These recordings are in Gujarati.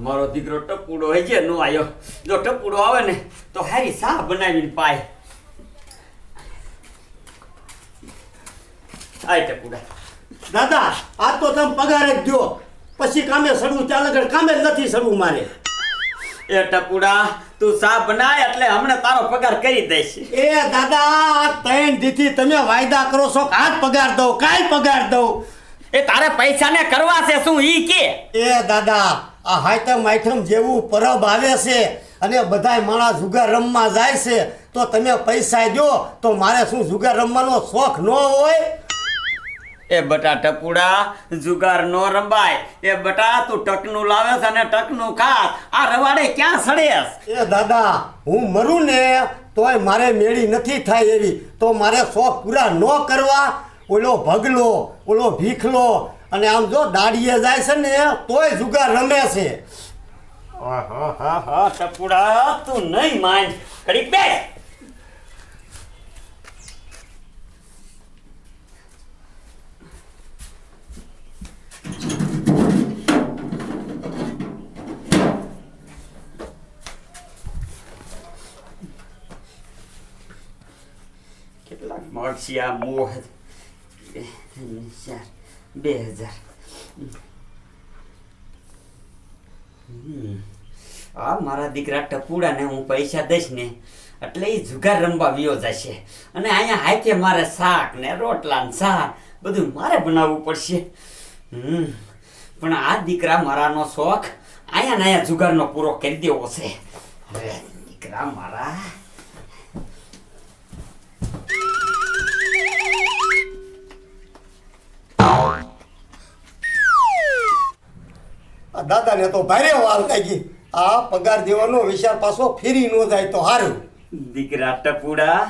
મારો દીકરો ટપુડો હોય છે નો આવ્યો જો ટપુડો આવે ને તો હારી સા બનાવીને પાય. આય ટપુડા. દાદા આ તો તમે પગાર જ દો પછી કામે સડવું ચાલે કામે જ નથી સડવું મારે. એ ટપુડા તું સા બનાય એટલે હમણાં તારો પગાર કરી દઈશ. એ દાદા ત્રણ દીથી તમે વાયદા કરો છો કે આજ પગાર દઉં કાલ પગાર દઉં? એ તારે પૈસા ને કરવા છે શું ઈ કે? એ દાદા આ હાયથમ આઈટમ જેવું પરબ આવે છે અને બધાય માણસ જુગાર રમવા જાય છે તો તમે પૈસા દો તો મારે શું જુગાર રમવાનો શોખ ન હોય? એ બટા ટપુડા જુગાર નો રંબાય એ બટા તું ટકનું લાવે છે અને ટકનું ખાસ આ રવાડે ક્યાં સડેસ એ દાદા હું મરું ને તોય મારે મેળી નથી થાય એવી. તો મારે શોખ પૂરા ન કરવા? ઓલો ભગલો ઓલો ભીખલો અને આમ જો દાડીએ જાય છે ને, તોય જુગાર રમે છે. ટપુડા, તું નહીં માન કરી બે કેટલાક મળશે આ મોહ બે હજાર. આ મારા દીકરા ટપુડાને હું પૈસા દઈશ ને એટલે એ જુગાર રમવા વિયો જશે. અને અહીંયા હાથે મારે શાક ને રોટલા ને શાક બધું મારે બનાવવું પડશે. હમ. પણ આ દીકરા મારાનો શોખ અહીંયા ને અહીંયા જુગારનો પૂરો કરી દેવો છે. દીકરા મારા આ દાદાને તો ભારે વાલ થઈ ગઈ આ પગાર દેવાનો વિચાર પાછો ફેરી ન જાય તો સારું દીકરા ટપુડા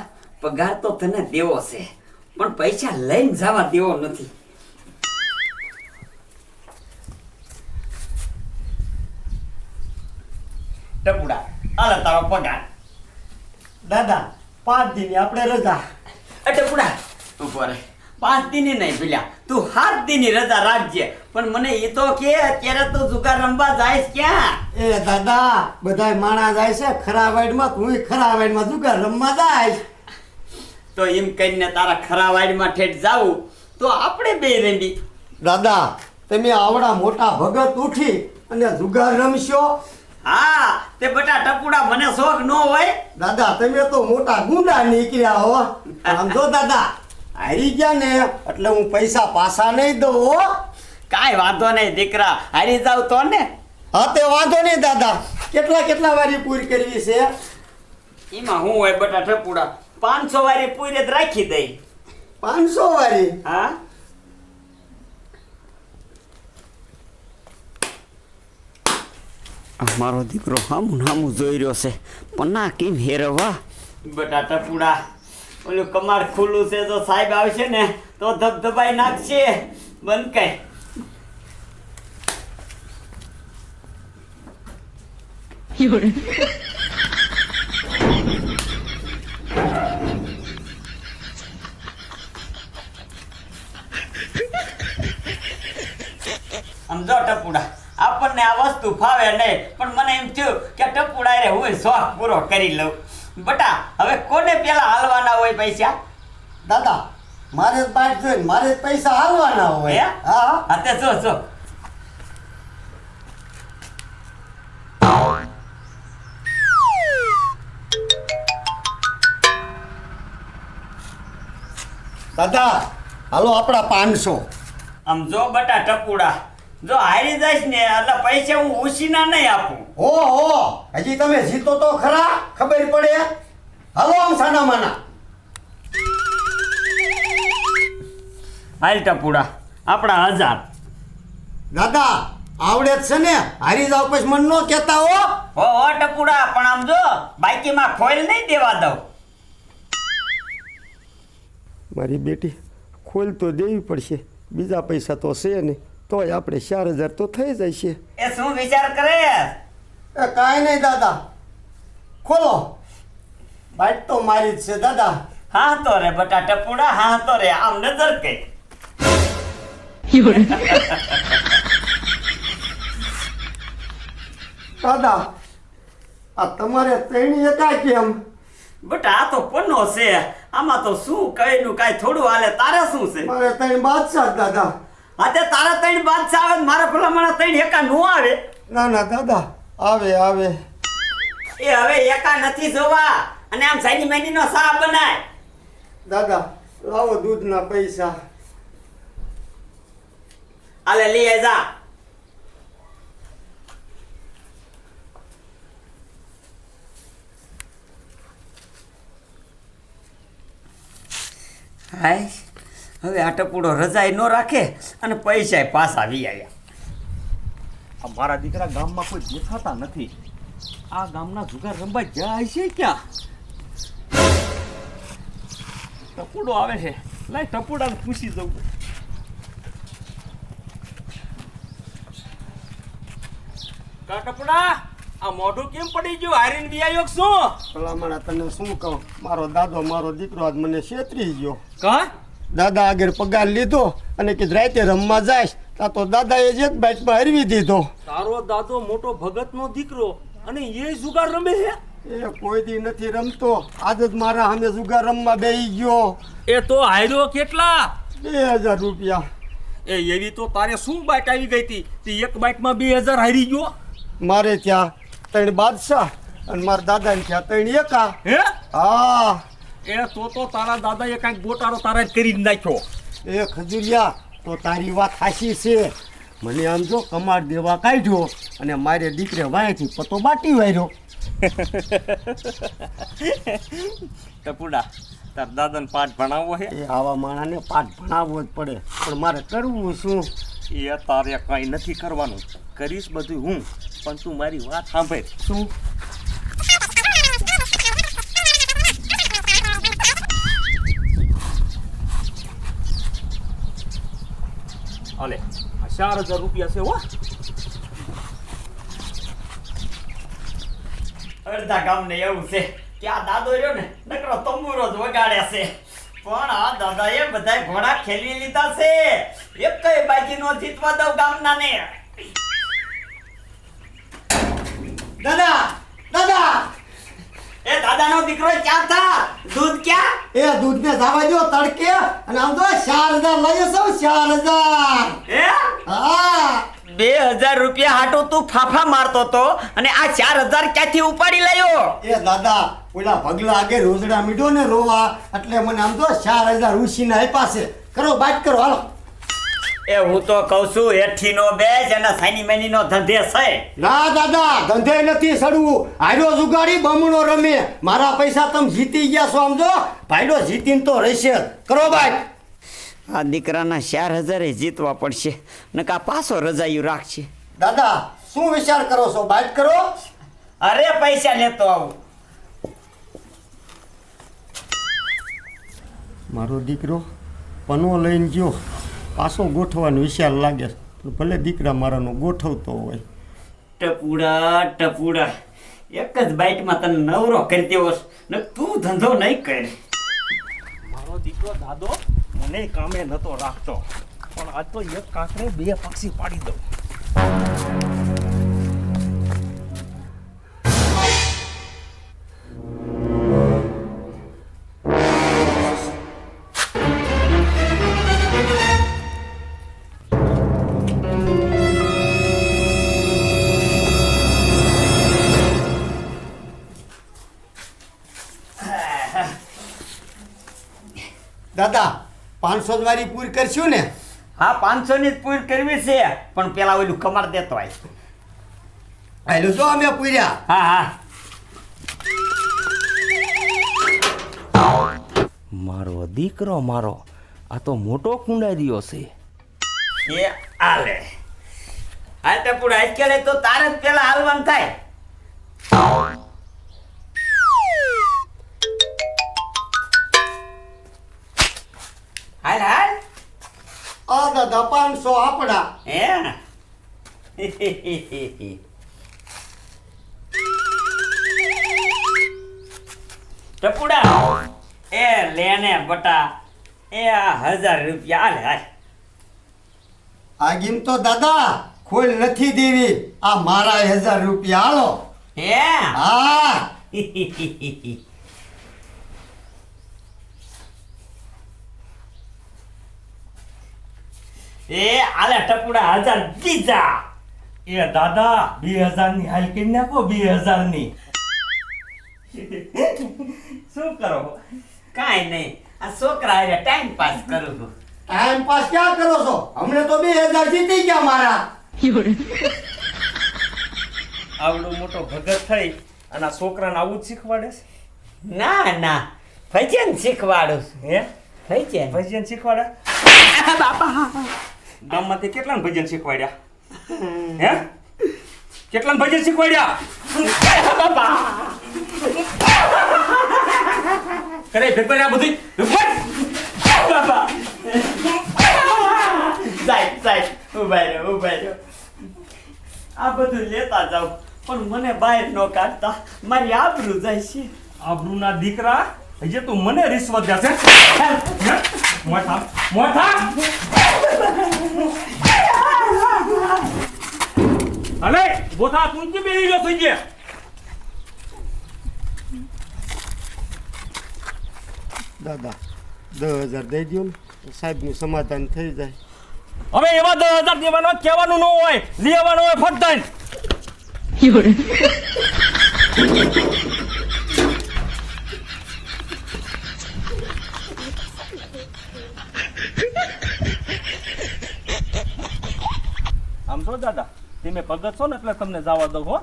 પગાર તો તને દેવો છે પણ પૈસા લઈને જવા દેવો નથી. ટપુડા આલે તારો પગાર. દાદા પાંચ દિન આપણે રજા. એ ટપુડા ઉપર પાંચ દિની નહીં ભૂલ્યા. તું સાત દીની રજા રાખજે. પણ મને એ તો કે અત્યારે તો જુગાર રમવા જાય ક્યાં? એ દાદા બધાય માણા જાય છે ખરા વાઈડમાં તું ખરા વાઈડમાં જુગાર રમવા જાય. તો એમ કહીને તારા ખરા વાઈડમાં ઠેઠ જાવું તો આપણે બે રમી દાદા તમે આવડા મોટા ભગત ઉઠી અને જુગાર રમશો? હા તે બટા ટપુડા મને શોખ ન હોય. દાદા તમે તો મોટા ગુંડા નીકળ્યા હો. આમ જો દાદા હારી ગયા ને એટલે હું પૈસા પાછા નહીં દઉં હો. કાંઈ વાંધો નહીં દીકરા. હારી જાવ તો ને. હા તે વાંધો નહીં દાદા. કેટલા કેટલા વારી પૂરી કરવી છે? એમાં હું હોય બટા ઠપુડા પાંચસો વારી પૂરી જ રાખી દઈ. પાંચસો વારી? હા. મારો દીકરો હામું હામું જોઈ રહ્યો છે. પણ ના કેમ હેરવા? બટાટા ટપુડા ઓલું કમાડ ખુલ્લું છે તો સાહેબ આવશે ને, તો ધબધબાઈ નાખશે. બંધ કઈ સમજો ટપુડા. આપણને આ વસ્તુ ફાવે નહીં, પણ મને એમ થયું કે ટપુડા રે હું શોખ પૂરો કરી લઉં. બટા હવે કોને પેલા હાલવાના હોય પૈસા? દાદા મારે જ બાટ જોઈને મારે પૈસા હાલવાના? હોય. હા? હા તે જો જો. દાદા હાલો આપણા પાંચસો. આમ જો બટા ટપુડા જો હારી જઈશ ને એટલે પૈસા હું ઉછીના નહીં આપું. હો હો હજી તમે જીતો તો ખરા ખબર પડે. હલો આમ સાના માના. હાલ ટપુડા આપણા હજાર. દાદા આવડે જ છે ને હારી જાવ પછી મન નો કહેતા હો. હો હો ટપુડા પણ આમ જો બાઈકીમાં ખોઈલ નહીં દેવા દઉં. મારી બેટી ખોલ તો દેવી પડશે બીજા પૈસા તો છે ને તોય આપણે ચાર હજાર તો થઈ જાય છે. એ શું વિચાર કરે? એ કાંઈ નહીં દાદા. ખોલો. બાઈટ તો મારી જ છે દાદા. હા તો રે બટા ટપુડા હા તો રે આમ નજર કઈ. દાદા આ તમારે ત્રણી એકા કેમ? બટા આ તો પન્નો છે. આમાં તો શું કઈનું કાંઈ થોડું હાલે તારે શું છે? મારે ત્રણ બાદશાહ દાદા. તે તારા ત્રણ બાદશાહ આવે મારા પેલા મારા ત્રણ એકા નો આવે. ના ના દાદા આવે આવે. એ હવે એકા નથી જોવા. અને આમ સાઈની મેની નો સા બનાય. દાદા લાવો દૂધના પૈસા. આલે લઈ જા. હાય. હવે આ ટપુડો રજાઈ ન રાખે અને પૈસા પાછા વી આવ્યા આ મારા દીકરા ગામમાં કોઈ દેખાતા નથી. આ ગામના જુગાર રમવા જાય છે ક્યાં? ટપુડો આવે છે. લાય ટપુડાને પૂછી જવું ટપુડા આ મોઢું કેમ પડી ગયું? હારીન બિયાયો શું? ભલામણા તને શું કહું? મારો દાદો મારો દીકરો આજ મને છેતરી ગયો. કા? દાદા આગળ પગાર લીધો અને કીધું રાતે રમવા જાય તા તો દાદાએ જ એક બાઇટમાં હરવી દીધો. તારો દાદો મોટો ભગતનો દીકરો અને એ જુગાર રમે છે? એ કોઈ દી નથી રમતો. આજ જ મારા સામે જુગાર રમવા બેહી ગયો. એ તો હાર્યો કેટલા? બે હજાર રૂપિયા. એ એવી તો તારે શું બાઇક આવી ગઈ હતી? તે એક બાઇકમાં બે હજાર હારી ગયો? મારે ત્યાં ત્રણ બાદશાહ અને મારા દાદાને ત્યાં ત્રણ એકા. હે? હા. એ તો તો તારા દાદાએ કાંઈક ગોટાળો તારા કરી નાખ્યો. એ ખજુરિયા તો તારી વાત હાશી છે. મને આમ જો કમાડ દેવા કાઢ્યો અને મારે દીકરે વાયથી પતો બાટી વાર્યો. ટપુડા તાર દાદાને પાઠ ભણાવવો છે એ આવા માણાને પાઠ ભણાવવો જ પડે પણ મારે કરવું શું? એ તારે કાંઈ નથી કરવાનું. કરીશ બધું હું પણ તું મારી વાત સાંભળ. શું? અલે ચાર હજાર રૂપિયા છે હો. અડધા ગામને એવું છે કે આ દાદો રહ્યો ને, નકરો તંબુરો જ વગાડે છે. પણ આ દાદા એ બધા ઘોડા ખેલી લીધા છે. એક કઈ બાકી નો જીતવા દઉં ગામના ને દાદા દાદા! એ દાદાનો દીકરો ક્યાં થા? દૂધ ક્યાં? એ દૂધને જાવા દો તડકે. અને આમ તો ચાર હજાર લઈ સૌ ચાર હજાર. હે? હા. બે હજાર રૂપિયા હાટો તું ફાફા મારતો તો અને આ ચાર હજાર ક્યાંથી ઉપાડી લાયો? એ દાદા ઓલા ભગલા આગે રોજડા મીઠો ને રોવા. એટલે મને આમ તો ચાર હજાર ઉછીને આપ્યા છે. કરો બાટ કરો હાલો. એ હું તો કહું છું હેઠી નો બેસ અને સાની મેની નો ધંધે છે. ના દાદા ધંધે નથી સડવું. હાર્યો જુગાડી બમણો રમે. મારા પૈસા તમે જીતી ગયા છો સમજો ભાઈડો જીતીને તો રહેશે કરો ભાઈ. આ દીકરાના ચાર હજારે જીતવા પડશે. નકા પાછો રજાયું રાખશે. દાદા શું વિચાર કરો છો? બાટ કરો. અરે પૈસા લેતો આવું. મારો દીકરો પનો લઈને ગયો. પાછો ગોઠવાનો વિશાલ લાગે. પણ ભલે દીકરા મારાનો ગોઠવતો હોય. ટપુડા ટપુડા. એક જ બાઇટમાં તને નવરો કરી દેવો છે. ને તું ધંધો નહીં કર. મારો દીકરો દાદો મને કામે નતો રાખતો. પણ આજ તો એક કાંકરે બે પક્ષી પાડી દઉં. પાંચસો મારી પૂરી કરશું ને? હા પાંચસો ની જ પૂરી કરવી છે પણ પેલા ઓલું કમાડ દેતો હોય. હાલો જો અમે પૂર્યા. હા હા. મારો દીકરો મારો આ તો મોટો કુંડારીઓ છે. એ આલે. આ ટપુડા આજકાલે તો તારે જ પેલા હાલવાનું થાય. હાલ હાલ. આ દાદા પાંચસો આપણા. હે? ટપુડા એ લેને બટા એ આ હજાર રૂપિયા હાલ હાલ. આ ગીમ તો દાદા ખોલ નથી દેવી. આ મારા હજાર રૂપિયા હાલો હે? હા. એ આલે ટપુડા હજાર દીધા એ દાદા બે હજારની હાલ કરી નાખો? બે હજારની શું કરો? કાંઈ નહીં. આ છોકરા હારે ટાઈમ પાસ કરું છું. ટાઈમ પાસ ક્યાં કરો છો? હમણે તો બે હજાર જીતી ગયા મારા. આવડો મોટો ભગત થઈ અને આ છોકરાને આવું જ શીખવાડે છે? ના ના. ભજન શીખવાડું છું. હે? ભજન. ભજન શીખવાડે? ગામમાંથી કેટલા ભજન શીખવાડ્યા? હે? કેટલા ભજન શીખવાડ્યા? કરે ભેગો આ બધું બાબા સાહેબ સાહેબ ઊભા રહ્યો ઊભા રહ્યો આ બધું લેતા જાઉં પણ મને બહાર ન કાઢતા. મારી આબરૂ જાય છે. આબરૂના દીકરા? હજી તું મને રિશ્વત જશે? મોઠા મોઠા તું કે બેહી ગયો થઈ ગયા દાદા દસ હજાર દઈ દો ને સાહેબનું સમાધાન થઈ જાય. હવે એવા દસ હજાર દેવાનો કહેવાનું ન હોય લેવાનું હોય ફટ છો દાદા? તમે ભગત છો ને એટલે તમને જવા દઉં હો.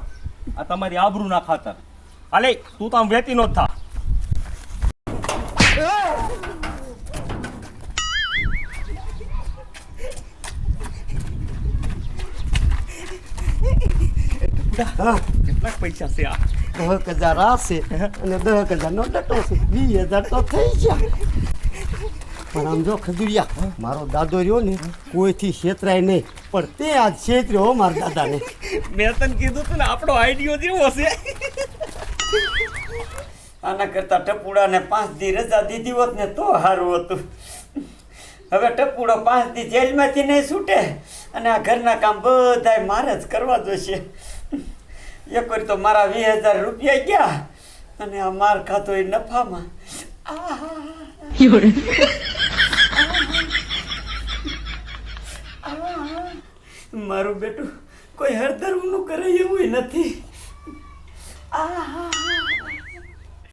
આ તમારી આબરૂ ના ખાતર. અલે તું તો આમ વેતી નો થા. કેટલાક પૈસા છે આ? દસ હજાર આ છે અને હજાર નો ડટો છે. વીસ હજાર તો થઈ ગયા. પણ આમ જો ખજુરિયા મારો દાદો રહ્યો ને કોઈથી છેતરાય નહીં. પણ તે આજ છેતર્યો હો મારા દાદાને. મેં તને કીધું તું ને આપણો આઈડિયો જેવો છે. આના કરતા ટપુડાને પાંચ દી રજા દીધી હોત ને તો સારું હતું. હવે ટપુડો પાંચ દી જેલમાંથી નહીં છૂટે અને આ ઘરના કામ બધાય મારે જ કરવા જોશે. એક વાર તો મારા વીસ હજાર રૂપિયા ગયા અને આ માર ખાતો એ નફામાં. મારું બેટું કોઈ હરધર્મનું કરે એવું નથી. આહા.